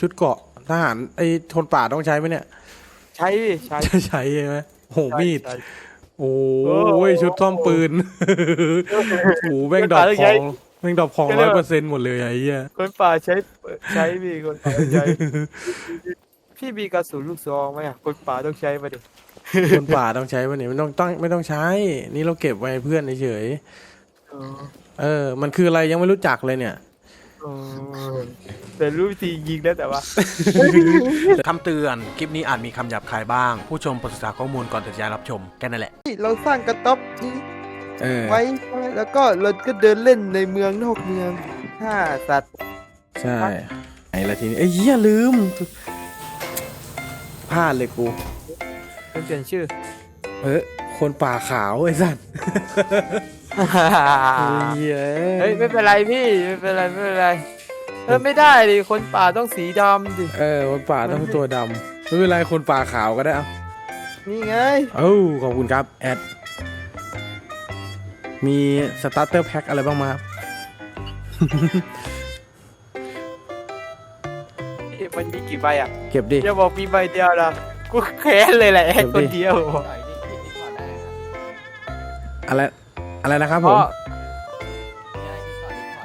ชุดเกราะทหารไอ้ทนป่าต้องใช้ไหมเนี่ย ใช้ดิใช้จะใช้ไหมโอ้โหมีดใช้โอ้โอ้ยชุดซ่อมปืนโอ้โหแม่งดอกพองแม่งดอกพองร้อยเปอร์เซ็นต์หมดเลยไอ้เหี้ยคนป่าใช้ใช้พี่คนป่าใช้พี่มีกระสุนลูกซองไหมอะคนป่าต้องใช้มาดิคนป่าต้องใช้ปะเนี่ยไม่ต้องต้องไม่ต้องใช้ นี่เราเก็บไว้ให้เพื่อนเฉยเออๆเออ มันคืออะไรยังไม่รู้จักเลยเนี่ยเออ แต่รู้วิธียิงแล้วแต่ว่าคำเตือน คลิปนี้อาจมีคำหยาบคายบ้าง ผู้ชมโปรดศึกษาข้อมูลก่อนตัดสินใจรับชม แค่นั้นแหละ เราสร้างกระต๊อบนี้เออไว้แล้วก็เราก็เดินเล่นในเมืองนอกเมืองฆ่าสัตว์ใช่ไอ้ละทีนี้เอ้ยเหี้ยลืมพลาดเลยกูเป็นเปลี่ยนชื่อ เออคนป่าขาวไอ้สัตว์ เฮ้ยไม่เป็นไรพี่ไม่เป็นไรไม่เป็นไรเออไม่ได้ดิคนป่าต้องสีดำดิเออคนป่าต้องตัวดำไม่เป็นไรคนป่าขาวก็ได้เอานี่ไงเอ้าขอบคุณครับแอดมีสตาร์เตอร์แพ็คอะไรบ้างมาครับมันมีกี่ใบอะ เก็บดิอย่าบอกมีใบเดียวนะกูแค้นเลยแหละเดี๋ยวดิคนเดียวอะไร อะไรนะครับผอ๋อม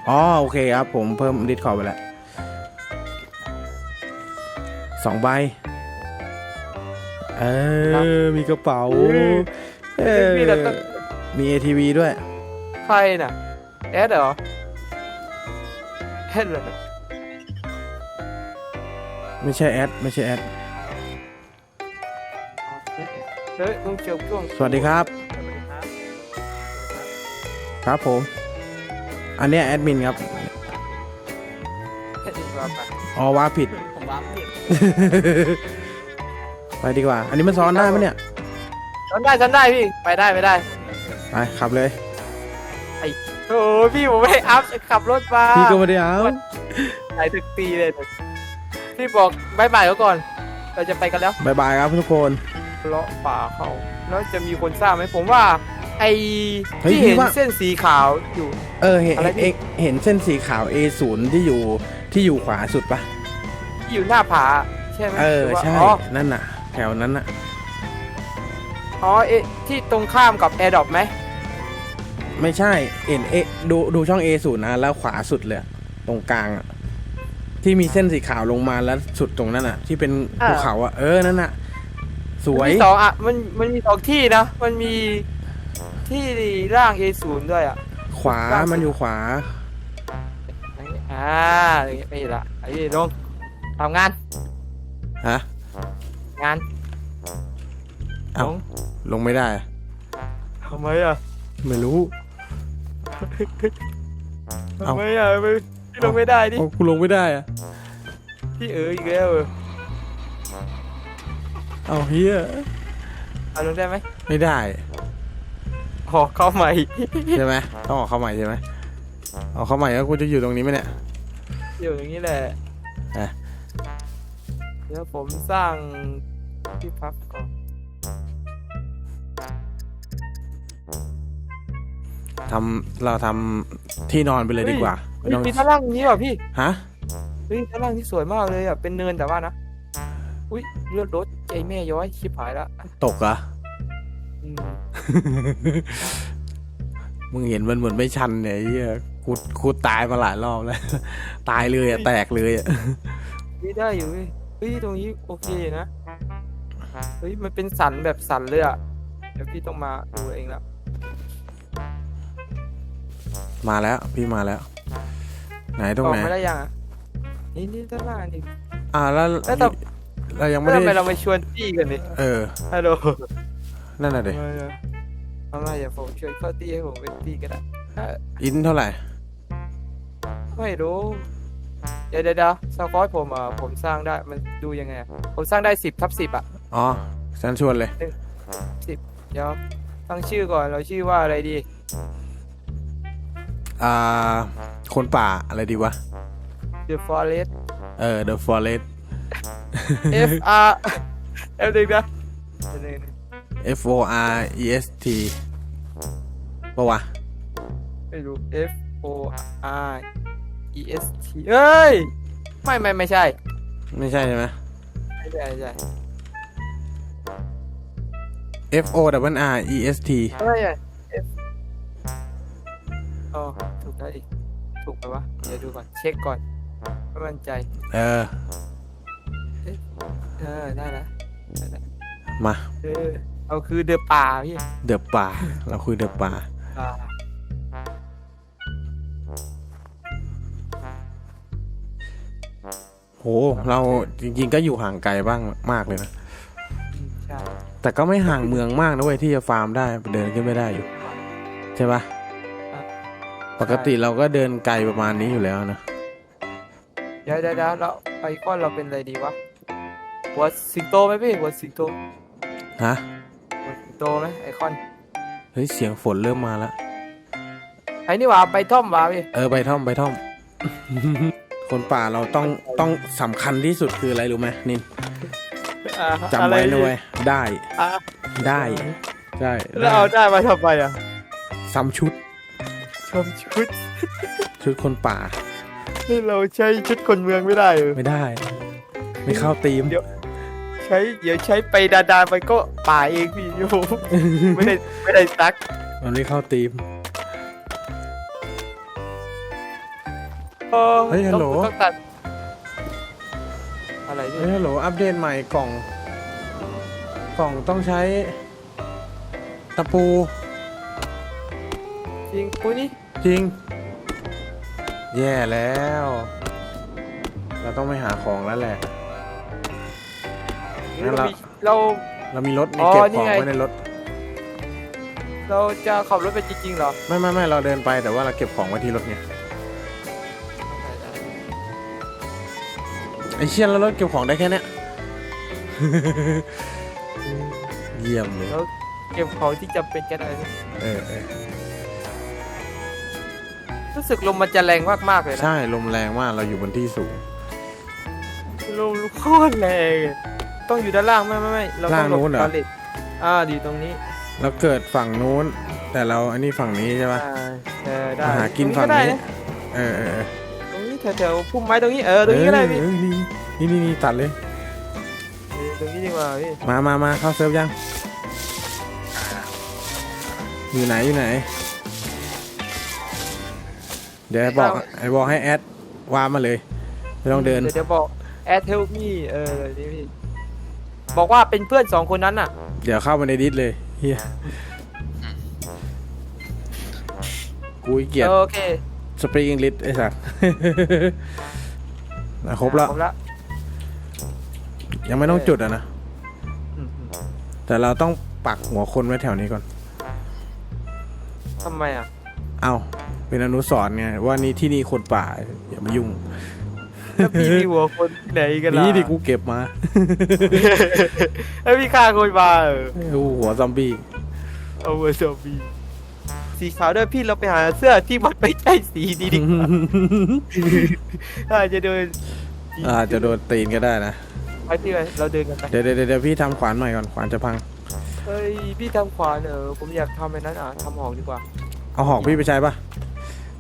อ๋อโอเคครับผมเพิ่มดิสคอร์ดไปแล้วสองใบ เออ มีกระเป๋า เออพี่แต่ต้องมี ATV ด้วย ใครน่ะแอดเหรอแอดเหรอไม่ใช่แอดไม่ใช่แอด เฮ้ยลุงเจียวช่วง สวัสดีครับ ครับผม อันเนี้ยแอดมินครับแอดดีกว่าไปอ๋อว่าผิด ผมว่าผิดไปดีกว่า อันนี้มันซ้อนได้ไหมเนี่ยฉันได้ฉันได้พี่ ไปได้ไปได้ ไปขับเลยโอ้พี่ผมไม่ได้อัพขับรถมาพี่ก็ไม่ได้เอาไหนถึกตีเลย พี่บอกบายบายเขาก่อน เราจะไปกันแล้วบายบายครับทุกคนเลาะป่าเขาแล้วจะมีคนทราบไหมผมว่า ไอเฮ้ยที่พี่เห็นว่า เส้นสีขาวอยู่ เออเห็นอะไรพี่เอ็กเห็นเส้นสีขาว A0 ที่อยู่ที่อยู่ขวาสุดปะที่อยู่หน้าผาใช่ไหมเออหรืว่าใช่อ๋อนั่นน่ะ แถวนั้นน่ะ อ๋อเอะที่ตรงข้ามกับแอร์ดอปไหมไม่ใช่เห็นเอดูดูช่อง A0 นะแล้วขวาสุดเลยอะตรงกลางอะที่มีเส้นสีขาวลงมาแล้วสุดตรงนั้นอะ ที่เป็นภูเขาอะเออนั่นน่ะ สวยมันมีสองอะมันมันมีสองที่นะ มันมี ที่ร่าง A0 ด้วยอะ ขวา มันอยู่ขวา อ่าอย่างงี้ไม่ละไอ้ลงทำงาน ฮะ งานเอ้าลงลงไม่ได้ทำไมอะ ไม่รู้เอ้าทำไมอะไม่พี่ลงไม่ได้ดิโอ้กูลงไม่ได้อะพี่เอออีกแล้วเออเอาเฮียเอาลงได้ไหม ไม่ได้ ขอเข้าใหม่ ใช่ไหมต้องออกเข้าใหม่ใช่ไหมออกเข้าใหม่แล้วกูจะอยู่ตรงนี้ไหมเนี่ยอยู่อย่างนี้แหละอะเดี๋ยวผมสร้างที่พักก่อน ทำเราทำที่นอนไปเลยดีกว่าเฮ้ไม่ยต้องมีท่าล่างนี้ว่ะพี่ฮะเฮ้ยท่าล่างที่สวยมากเลยอะเป็นเนินแต่ว่านะอุ้ยเลือดรถใจแม่ย้อยชิบหายละตกเหรออื มมึงเห็นมันเหมือนไม่ชันเนี่ยไอ้เหี้ยกูกูตายมาหลายรอบแล้ว ตายเลยอะแตกเลยอะนี่ได้อยู่เว้ยเฮ้ยตรงนี้โอเคนะ เฮ้ยมันเป็นสันแบบสันเลยอะ เดี๋ยวพี่ต้องมาดูเองละมาแล้ว พี่มาแล้ว ไหนตรงออไหกนไม่ได้ยังอะนี่นี่ด้านล่างนี่ อ่าแล้วแล้วแต่ เรายังไม่แล้วทำไมได้เราไม่ชวนตี้กันนี่เออ ฮัลโหล นั่นน่ะเด็ทำไมอะทำไมอย่าผมชวนเข้าตี้ให้ผมเป็นตี้ก็ได้เอออินเท่าไหร่ ไม่รู้ เดี๋ยวเดี๋ยวเดี๋ยวสกอตผมอะผมสร้างได้มันดูยังไงอะผมสร้างได้สิบทับสิบอะอ๋อฉันชวนเลยเดี๋ยวตั้งชื่อก่อนเราชื่อว่าอะไรดี อ่า คนป่าอะไรดีวะ The Forest เออ The Forest F R เอฟหนึ่งนะเดี๋ยวหนึ่ง F O R E S T ปะวะ ไม่รู้ F O R E S T เฮ้ย ไม่ไม่ไม่ใช่ ไม่ใช่ใช่ไหมไม่ใช่ไม่ใช่ F O W R E S T ไม่ใช่ F อ๋อถูกแล้วอีก ถูกไหมวะ เดี๋ยวดูก่อน เช็คก่อนไม่มั่นใจ เออ เออ ได้แล้วได้แล้วมา เออ เอาคือเดือป่าพี่เดอะป่าเราคุยเดอะป่าป่าโห เราจริง ๆ ก็อยู่ห่างไกลบ้างมากเลยนะอืมใช่แต่ก็ไม่ห่างเมืองมากนะเว้ยที่จะฟาร์มได้เดินขึ้นไม่ได้อยู่ ใช่ปะปกติเราก็เดินไกลประมาณนี้อยู่แล้วนะเดี๋ยวเดี๋ยวเดี๋ยวเราไอคอนเราเป็นอะไรดีวะหัวสิงโตไหมพี่หัวสิงโตฮะ หัวสิงโตไหมไอคอนเฮ้ย เสียงฝนเริ่มมาแล้ว ไอ้นี่หว่าไปท่อมหว่าพี่ เออใบท่อมใบท่อม คนป่าเราต้องต้องสำคัญที่สุดคืออะไรรู้ไหมนินอ่าจำไว้นะเว้ยได้อะได้ใช่แล้วเอาได้มาทำไมอะซ้ำชุด ชมชุด ชุดคนป่า นี่เราใช้ชุดคนเมืองไม่ได้เออไม่ได้ ไม่เข้าตีม เดี๋ยว ใช้เดี๋ยวใช้ไปดาดาไปก็ป่าเองพี่โยไม่ได้ไม่ได้ซักมันไม่เข้าตีม ออเฮ้ยฮัลโหล ต้องต้องตัดอะไรเนี่ยเฮ้ยฮัลโหลอัปเดตใหม่กล่องกล่องต้องใช้ ตะปูจริงปุ้ยนี่จริง แย่แล้ว เราต้องไปหาของแล้วแหละ งั้นเราเรามีเรา เรามีรถมีอ๋อเก็บนี่ของไง ไว้ในรถ เราจะขับรถไปจริงๆเหรอไม่ไม่ไม่เราเดินไปแต่ว่าเราเก็บของไว้ที่รถไงไอเชี่ยแล้วรถเก็บของได้แค่เนี้ย เยี่ยมเลยแล้วเก็บของที่จำเป็นกันอะไรเนี่ยเออเออรู้สึกลมมันจะแรงมากๆเลยนะใช่ลมแรงมากเราอยู่บนที่สูงลมโคตรแรงอะ ต้องอยู่ด้านล่างไม่ไม่ไม่เราต้องล่างนู้นเหรอลบพาลตอ่าดีตรงนี้เราเกิดฝั่งนู้น แต่เราอันนี้ฝั่งนี้ใช่ปะ อ่าเออได้มาหากินตรฝั่งก็ได้นี้นะเออเออเออตรงนี้แถวๆพุ่มไม้ตรงนี้เออตรงนี้ก็ได้พี่เออนี่นี่นี่นี่ตัดเลย เออตรงนี้ดีกว่าพี่มามามาเข้าเซิร์ฟยัง อยู่ไหนอยู่ไหน เดี๋ยวไอ้บอกไอ้บอกให้แอดวามมาเลย ไม่ต้องเดิน เดี๋ยวเดี๋ยวบอกแอดเทลมี่เออนี่พี่ บอกว่าเป็นเพื่อนสองคนนั้นน่ะ เดี๋ยวเข้ามาในดิสเลยเฮียกูขี้เกียดโอเคสปริงอังกฤษไอ้สัส อะครบแล้วครบแล้วยังไม่ต้องจุดอะนะ อืมอืมแต่เราต้องปักหัวคนไว้แถวนี้ก่อน ทำไมอะ เอาเป็นอนุสรณ์ไงว่านี่ที่นี่คนป่าอย่ามายุ่ง แล้วพี่มีหัวคนไหนกันล่ะนี่ดิกูเก็บมาแล้วพี่ฆ่าคนมาเออดูหัวซอมบี้เอาหัวซอมบี้สีขาวด้วยพี่เราไปหาเสื้อที่มันไม่ใช่สีนี้ดีกว่าอาจจะเดินอาจจะโดนตีนก็ได้นะไปที่ไหนเราเดินกันไปเดี๋ยวเดี๋ยวเดี๋ยวพี่ทำขวานใหม่ก่อนขวานจะพังเฮ้ยพี่ทำขวานเออผมอยากทำไอ้นั้นอะทำหอกดีกว่า เอาหอกพี่ไปใช้ปะ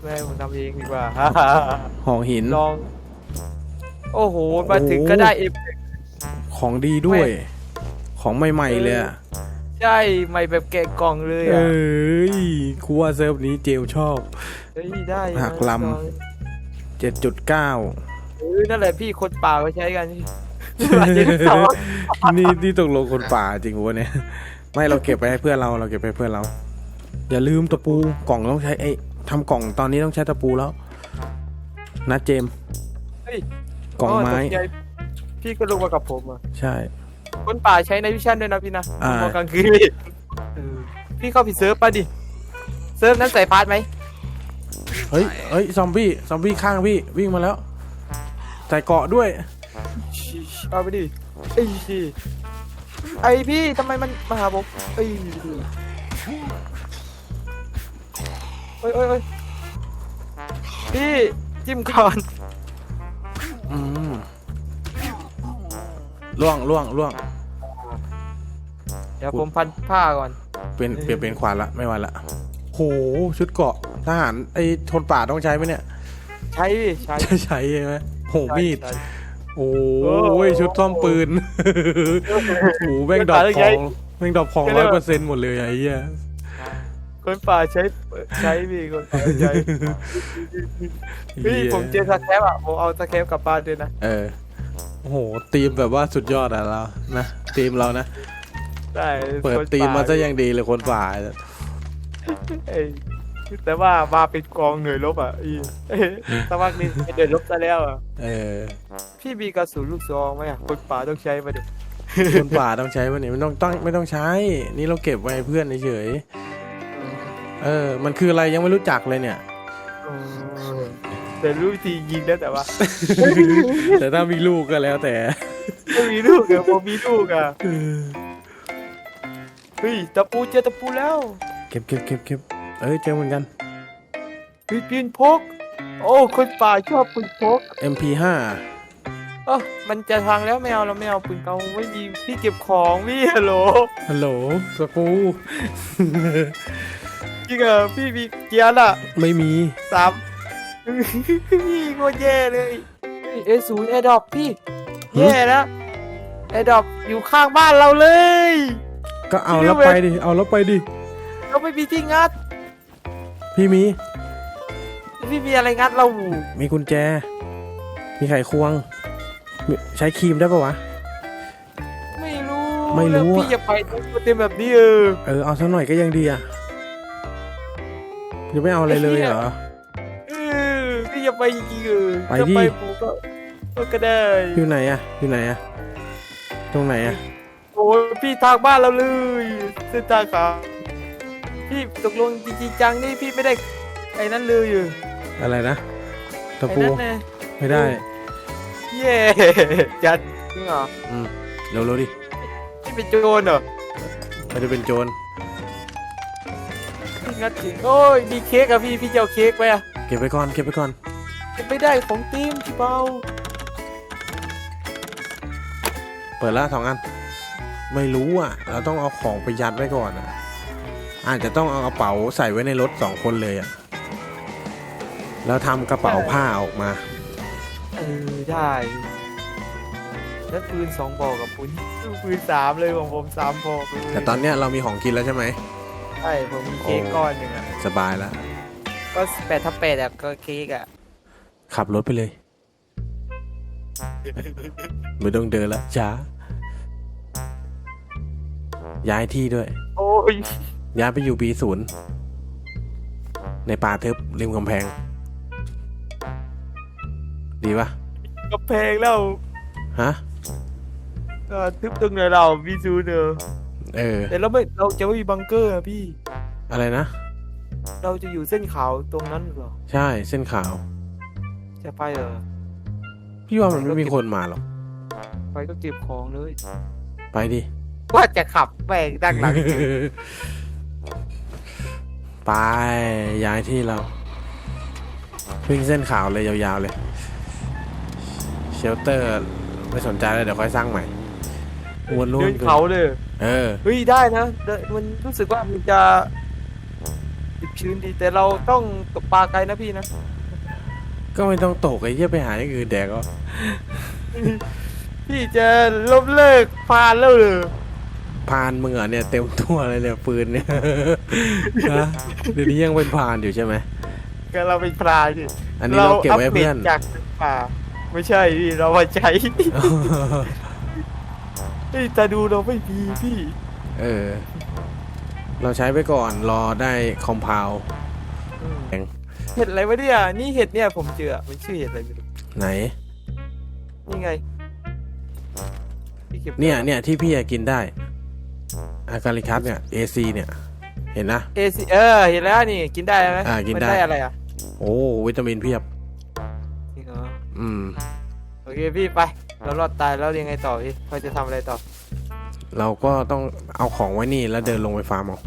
แม่ผมทำเองดีกว่าหอกหินลอง โอ้โห มาถึงก็ได้เอฟของดีด้วย ของใหม่ๆเลยอะใช่ใหม่แบบแกะกล่องเลยเอ้อะยกูว่าเซิร์ฟนี้เจลชอบ เฮ้ยได้หักลำ7.9 เออนั่นแหละพี่คนป่าก็ใช้กันพี่อาจจะสองนี่นี่ตกลงคนป่าจริงวะเนี่ย ไม่เราเก็บไปให้เพื่อนเราเราเก็บไปให้เพื่อนเรา อย่าลืมตะปูกล่องต้องใช้ไอ้ทำกล่องตอนนี้ต้องใช้ตะปูแล้ว นะเจมส์เฮ้ย กล่องไม้ตใจพี่ก็ลงมากับผมอะใช่ คนป่าใช้ในวิชั่นด้วยนะพี่นะอ่ามองกลางคืนพี่เออพี่เข้าผิดเซิร์ฟป่ะดิ เซิร์ฟนั้นใส่พาร์ทไหมเฮ้ยเฮ้ยซอมบี้ซอมบี้ข้างพี่วิ่งมาแล้วใส่เกราะด้วยเอาไปดิไอ้พี่ไอพี่ทำไมมันมาหาผมไอ้ยเอ้ยเอ้ยเอ้ยพี่จิ้มก่อน อืมล่วงล่วงล่วง เดี๋ยวผมพันผ้าก่อน เป็นเปลี่ยนเป็นขวานละไม่ไหวละโหชุดเกราะทหารไอ้ทนป่าต้องใช้ไหมเนี่ย ใช้พี่ใช้ จะใช้ใช่ไหมโหมีดใช่โอ้ยชุดซ่อมปืนโอ้โหแม่งดอกของแม่งดอกของร้อยเปอร์เซ็นต์หมดเลยไอ้เหี้ย คนป่าใช้ใช้พี่คนป่าใช้พี่ผมเจอสแคปอะผมเอาสแคปกลับบ้านด้วยนะเออโอ้โหทีมแบบว่าสุดยอดอะเรานะทีมเรานะได้เปิดคนทีมมาซะป่ยังดีเลยคนป่าเอ้ยแต่ว่ามาเป็นกองหน่วยรบอะอีเอ้ยสักพักหนึงเป็นหน่วยรบซะแล้วอะเออพี่มีกระสุนลูกซองไหมอะคนป่าต้องใช้มาดิคนป่าต้องใช้วันนี้ไม่ต้องต้องไม่ต้องใช้ นี่เราเก็บไว้ให้เพื่อนเฉยๆ เออ มันคืออะไรยังไม่รู้จักเลยเนี่ย แต่รู้วิธียิงแล้วแต่ว่า แต่ถ้ามีลูกก็แล้วแต่ ไม่มีลูกอะผมมีลูกอะเฮ้ยตะปูเจอตะปูแล้วเก็บเก็บเก็บเก็บเอ้ยเจอเหมือนกันเฮ้ยปืนพก โอ้คนป่าชอบปืนพก MP5 เออมันจะทางแล้วไม่เอาเราไม่เอาปืนเก่าไม่มีพี่เก็บของพี่ฮัลโหลฮัลโหลสกู จริงเหรอพี่มีเกียร์อะไม่มีสามพี่โคตรแย่เลยเอศูนย์แอร์ดรอปพี่แย่แล้วแอร์ดรอปอยู่ข้างบ้านเราเลย ก็เอาแล้วไปดิเอาแล้วไปดิเราไม่มีที่งัด พี่มีพี่มีอะไรงัดเรามีกุญแจ มีไขควงมีใช้ครีมได้ปะวะ ไม่รู้ ไม่รู้แล้วอะพี่จะไปตัวเต็มแบบนี้เออ เออ เอาสักหน่อยก็ยังดีอะ จะไม่เอาอะไรเลยเหรอเออพี่จะไปจริงๆเออไปจะดิไปผมก็ก็ได้ อยู่ไหนอะอยู่ไหนอะตรงไหนอะโอ้ยพี่ทางบ้านเราเลยเส้นทางขาพี่ตกลงจริงๆจังนี่พี่ไม่ได้ไอ้นั่นเลยอยู่อะไรนะตะไอ้ปูนั่นไงไม่ได้ เย่จัดจริงเหรออืมเร็วๆดิพี่เป็นโจรเหรอไม่ได้เป็นโจร พี่งัดจริงโอ้ยมีเค้กอะพี่พี่จะเอาเค้กไปอะเก็บไปก่อน เก็บไปก่อนไม่ได้ของทีมพี่เปาเปิดละสองอัน ไม่รู้อะ เราต้องเอาของไปยัดไว้ก่อนอะ อาจจะต้องเอากระเป๋าใส่ไว้ในรถสองคนเลยอะ แล้วทำกระเป๋าผ้าออกมา เออได้แล้วปืนสองบอกกับปืนปืนสามเลยของผมสามบอกเลยแต่ตอนเนี้ยเรามีของกินแล้วใช่ไหม ใช่ผมมีเค้กก้อนหนึ่งอะสบายแล้ว ก็แปดทับแปดอะก็เค้กอะขับรถไปเลย ไม่ต้องเดินละช้าย้ายที่ด้วย โอ้ยย้ายไปอยู่ปีศูนย์ในป่าทึบริมกำแพง ดีปะกระเพงแล้วฮะ เออทึบตรงไหนเราพี่ซูเนอะ เออ แต่เราไม่เราจะไม่มีบังเกอร์อะพี่ อะไรนะ เราจะอยู่เส้นขาวตรงนั้นเหรอ ใช่เส้นขาว จะไปเหรอ พี่ว่ามันไม่มีคนมาหรอก ไปก็เก็บของเลย ไปดิ ว่าจะขับแม่งดังหลังไปย้ายที่เราวิ่งเส้นขาวเลยยาวๆเลย เชลเตอร์ ไม่สนใจเลยเดี๋ยวค่อยสร้างใหม่ วนรุ่เดินนเขาเลยเออ เฮ้ยได้นะเดินมันรู้สึกว่ามันจะดิบชื้นดีแต่เราต้องตกปลาไกลนะพี่นะก็ไม่ต้องตกไอ้เหี้ยไปหาอย่างอื่นแดกก็พี่จะล้มเลิกพานแล้วเหรอพานมึงเหรอเนี่ยเต็มตัวเลยเนี่ยปืนเนี่ยฮะเดี๋ยวนี้ยังเป็นพานอยู่ใช่ไหมก็เราเป็นพรานสิอันนี้เราเก็บไว้ให้เพื่อนราปดตจากป่าไม่ใช่พี่เรามาใช้ เฮ้ยแต่ดูเราไม่ดีพี่ เออ เราใช้ไปก่อนรอได้คอมเพลแพงเห็ดอะไรวะเนี่ย นี่เห็ดเนี่ยผมเจอมันชื่อเห็ดอะไรไม่รู้ไหน นี่ไงพี่ก็บเนี่ยเนี่ยที่พี่อยากกินได้ อาการิคัสเนี่ย AC เนี่ย เห็นนะ เอซีเออเห็นแล้วนี่กินได้ไหมอ่ากินได้ มัได้อะไรอะโอ้วิตามินเพียบ จริงเหรออืม โอเคพี่ไป เรารอดตายแล้วยังไงต่อพี่เราจะทำอะไรต่อ เราก็ต้องเอาของไว้นี่แล้วเดินลงไปฟาร์มเอา